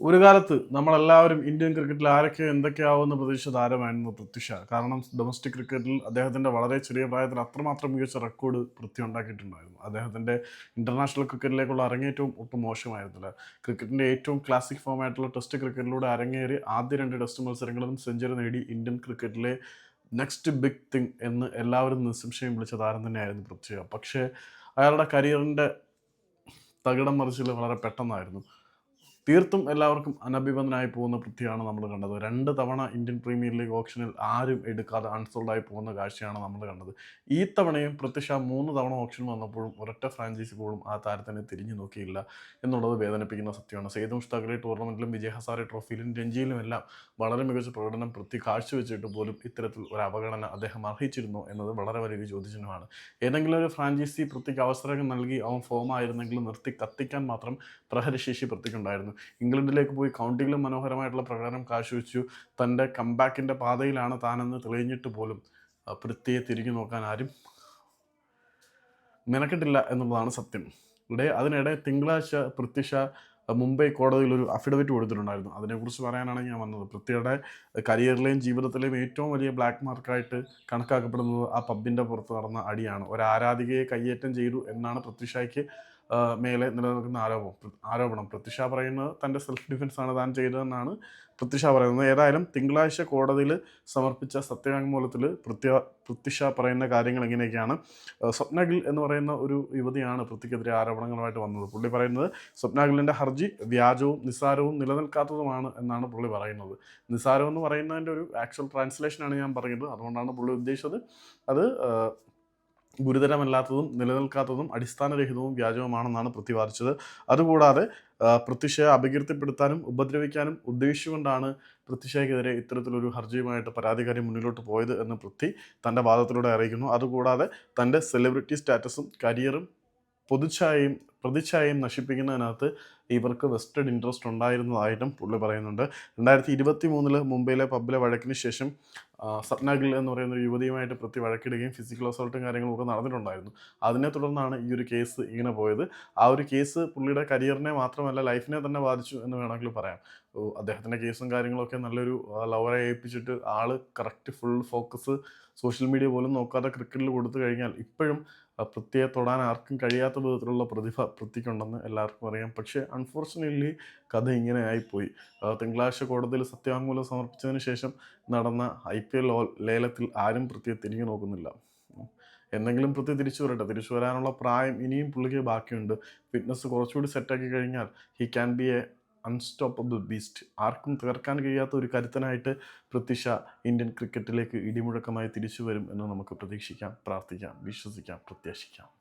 ഒരു കാലത്ത് നമ്മളെല്ലാവരും ഇന്ത്യൻ ക്രിക്കറ്റിൽ ആരൊക്കെ എന്തൊക്കെയാവുമെന്ന് പ്രതീക്ഷ താരമായിരുന്നു പൃഥ്വിഷ കാരണം ഡൊമസ്റ്റിക് ക്രിക്കറ്റിൽ അദ്ദേഹത്തിന്റെ വളരെ ചെറിയ പ്രായത്തിൽ അത്രമാത്രം മികച്ച റെക്കോർഡ് പൃഥ്വി ഉണ്ടാക്കിയിട്ടുണ്ടായിരുന്നു. അദ്ദേഹത്തിന്റെ ഇന്റർനാഷണൽ ക്രിക്കറ്റിലേക്കുള്ള അരങ്ങേറ്റവും ഒട്ടും മോശമായിരുന്നില്ല. ക്രിക്കറ്റിന്റെ ഏറ്റവും ക്ലാസിക് ഫോമായിട്ടുള്ള ടെസ്റ്റ് ക്രിക്കറ്റിലൂടെ അരങ്ങേറി ആദ്യ രണ്ട് ടെസ്റ്റ് മത്സരങ്ങളിലും സെഞ്ചുറി നേടി ഇന്ത്യൻ ക്രിക്കറ്റിലെ നെക്സ്റ്റ് ബിഗ് തിങ് എന്ന് എല്ലാവരും നിസ്സംശയം വിളിച്ച താരം തന്നെയായിരുന്നു പൃഥ്വി പക്ഷേ അയാളുടെ കരിയറിന്റെ തകിടം മറിച്ചിൽ വളരെ പെട്ടെന്നായിരുന്നു. തീർത്തും എല്ലാവർക്കും അനഭിബന്ധനായി പോകുന്ന പൃഥ്വിയാണ് നമ്മൾ കണ്ടത്. രണ്ട് തവണ ഇന്ത്യൻ പ്രീമിയർ ലീഗ് ഓപ്ഷനിൽ ആരും എടുക്കാതെ അൺസോൾഡായി പോകുന്ന കാഴ്ചയാണ് നമ്മൾ കണ്ടത്. ഈ തവണയും പ്രത്യക്ഷ മൂന്ന് തവണ ഓപ്ഷൻ വന്നപ്പോഴും ഒരൊറ്റ ഫ്രാഞ്ചൈസി പോലും ആ താരത്തിനെ തിരിഞ്ഞു നോക്കിയില്ല എന്നുള്ളത് വേദനിപ്പിക്കുന്ന സത്യമാണ്. സെയ്ദ് മുഷ്താഖിലെ ടൂർണമെന്റിലും വിജയ് ഹസാരെ ട്രോഫിയിലും രഞ്ജിയിലും എല്ലാം വളരെ മികച്ച പ്രകടനം പൃഥ്വി കാഴ്ചവെച്ചിട്ട് പോലും ഇത്തരത്തിൽ ഒരു അവഗണന അദ്ദേഹം അർഹിച്ചിരുന്നു എന്നത് വളരെ വലിയൊരു ചോദ്യചിഹ്നമാണ്. ഏതെങ്കിലും ഒരു ഫ്രാഞ്ചൈസി പൃഥ്വിക്ക് അവസരങ്ങൾ നൽകി അവൻ ഫോം ആയിരുന്നെങ്കിൽ നിർത്തി കത്തിക്കാൻ മാത്രം പ്രഹരശേഷി പൃഥ്വിക്കുണ്ടായിരുന്നു. ഇംഗ്ലണ്ടിലേക്ക് പോയി കൗണ്ടിയിലും മനോഹരമായിട്ടുള്ള പ്രകടനം കാഴ്ചവെച്ചു. തന്റെ കംബാക്കിന്റെ പാതയിലാണ് താനെന്ന് തെളിഞ്ഞിട്ട് പോലും പൃഥ്വിയെ തിരിഞ്ഞു നോക്കാൻ ആരും മെനക്കെട്ടില്ല എന്നുള്ളതാണ് സത്യം. ഇവിടെ അതിനിടെ തിങ്കളാഴ്ച പൃഥ്വിഷ മുംബൈ കോടതിയിൽ ഒരു അഫിഡവിറ്റ് കൊടുത്തിട്ടുണ്ടായിരുന്നു. അതിനെക്കുറിച്ച് പറയാനാണ് ഞാൻ വന്നത്. പൃഥ്വിയുടെ കരിയറിലെയും ജീവിതത്തിലെയും ഏറ്റവും വലിയ ബ്ലാക്ക് മാർക്കായിട്ട് കണക്കാക്കപ്പെടുന്നത് ആ പബ്ബിന്റെ പുറത്ത് നടന്ന അടിയാണ്. ഒരു ആരാധികയെ കയ്യേറ്റം ചെയ്തു എന്നാണ് പൃഥ്വിഷയ്ക്ക് മേലെ നിലനിൽക്കുന്ന ആരോപണം ആരോപണം. പ്രത്യക്ഷ പറയുന്നത് തന്റെ സെൽഫ് ഡിഫൻസ് ആണ് താൻ ചെയ്തതെന്നാണ് പ്രത്യക്ഷ പറയുന്നത്. ഏതായാലും തിങ്കളാഴ്ച കോടതിയിൽ സമർപ്പിച്ച സത്യവാങ്മൂലത്തിൽ പ്രത്യ പ്രത്യക്ഷ പറയുന്ന കാര്യങ്ങൾ ഇങ്ങനെയൊക്കെയാണ്. സ്വപ്നഗിൽ എന്ന് പറയുന്ന ഒരു യുവതിയാണ് പൃഥ്വിക്കെതിരെ ആരോപണങ്ങളുമായിട്ട് വന്നത്. പുള്ളി പറയുന്നത് സ്വപ്നഗിലിന്റെ ഹർജി വ്യാജവും നിസ്സാരവും നിലനിൽക്കാത്തതുമാണ് എന്നാണ് പുള്ളി പറയുന്നത്. നിസ്സാരം എന്ന് പറയുന്നതിന്റെ ഒരു ആക്ച്വൽ ട്രാൻസ്ലേഷനാണ് ഞാൻ പറയുന്നത് അതുകൊണ്ടാണ് പുള്ളി ഉദ്ദേശിച്ചത്. അത് ഗുരുതരമല്ലാത്തതും നിലനിൽക്കാത്തതും അടിസ്ഥാനരഹിതവും വ്യാജവുമാണെന്നാണ് പ്രതിപാദിച്ചത്. അതുകൂടാതെ പ്രത്യക്ഷയെ അപകീർത്തിപ്പെടുത്താനും ഉപദ്രവിക്കാനും ഉദ്ദേശിച്ചുകൊണ്ടാണ് പ്രത്യക്ഷയ്ക്കെതിരെ ഇത്തരത്തിലൊരു ഹർജിയുമായിട്ട് പരാതിക്കാരി മുന്നിലോട്ട് പോയത് എന്ന് പൃഥ്വി തന്റെ വാദത്തിലൂടെ അറിയിക്കുന്നു. അതുകൂടാതെ തന്റെ സെലിബ്രിറ്റി സ്റ്റാറ്റസും കരിയറും പൊതുച്ഛായയും പ്രതിച്ഛായയും നശിപ്പിക്കുന്നതിനകത്ത് ഇവർക്ക് വെസ്റ്റഡ് ഇൻട്രസ്റ്റ് ഉണ്ടായിരുന്നതായിട്ടും പുള്ളി പറയുന്നുണ്ട്. രണ്ടായിരത്തി ഇരുപത്തി മൂന്നിൽ മുംബൈയിലെ പബ്ബിലെ വഴക്കിന് ശേഷം സപ്നാഗിൽ സപ്ന എന്ന് പറയുന്ന ഒരു യുവതിയുമായിട്ട് പ്രതി വഴക്കിടുകയും ഫിസിക്കൽ അസോൾട്ടും കാര്യങ്ങളും ഒക്കെ നടന്നിട്ടുണ്ടായിരുന്നു. അതിനെ തുടർന്നാണ് ഈ ഒരു കേസ് ഇങ്ങനെ പോയത്. ആ ഒരു കേസ് പുള്ളിയുടെ കരിയറിനെ മാത്രമല്ല ലൈഫിനെ തന്നെ ബാധിച്ചു എന്ന് വേണമെങ്കിൽ പറയാം. അദ്ദേഹത്തിന്റെ കേസും കാര്യങ്ങളൊക്കെ നല്ലൊരു ലവറെ ഏൽപ്പിച്ചിട്ട് ആൾ correct full focus social media പോലും നോക്കാതെ ക്രിക്കറ്റിൽ കൊടുത്തു കഴിഞ്ഞാൽ ഇപ്പോഴും പ്രത്യേക തൊടാൻ ആർക്കും കഴിയാത്ത വിധത്തിലുള്ള പ്രതിഭ പൃഥ്വിക്കുണ്ടെന്ന് എല്ലാവർക്കും അറിയാം. പക്ഷേ അൺഫോർച്ചുനേറ്റ്ലി കഥ ഇങ്ങനെ ആയിപ്പോയി. തിങ്കളാഴ്ച കോടതിയിൽ സത്യവാങ്മൂലം സമർപ്പിച്ചതിന് ശേഷം നടന്ന ഐ പി എൽ ലേലത്തിൽ ആരും പൃഥ്വിയെ തിരിഞ്ഞു നോക്കുന്നില്ല. എന്തെങ്കിലും പൃഥ്വി തിരിച്ചു വരട്ടെ. തിരിച്ചു വരാനുള്ള പ്രായം ഇനിയും പുള്ളിക്ക് ബാക്കിയുണ്ട്. ഫിറ്റ്നസ് കുറച്ചുകൂടി സെറ്റാക്കി കഴിഞ്ഞാൽ he can be a unstoppable beast ആർക്കും തകർക്കാൻ കഴിയാത്ത ഒരു കരുത്തനായിട്ട് പ്രത്യക്ഷ ഇന്ത്യൻ ക്രിക്കറ്റിലേക്ക് ഇടിമുഴക്കമായി തിരിച്ചു വരും എന്ന് നമുക്ക് പ്രതീക്ഷിക്കാം പ്രാർത്ഥിക്കാം വിശ്വസിക്കാം പ്രത്യാശിക്കാം.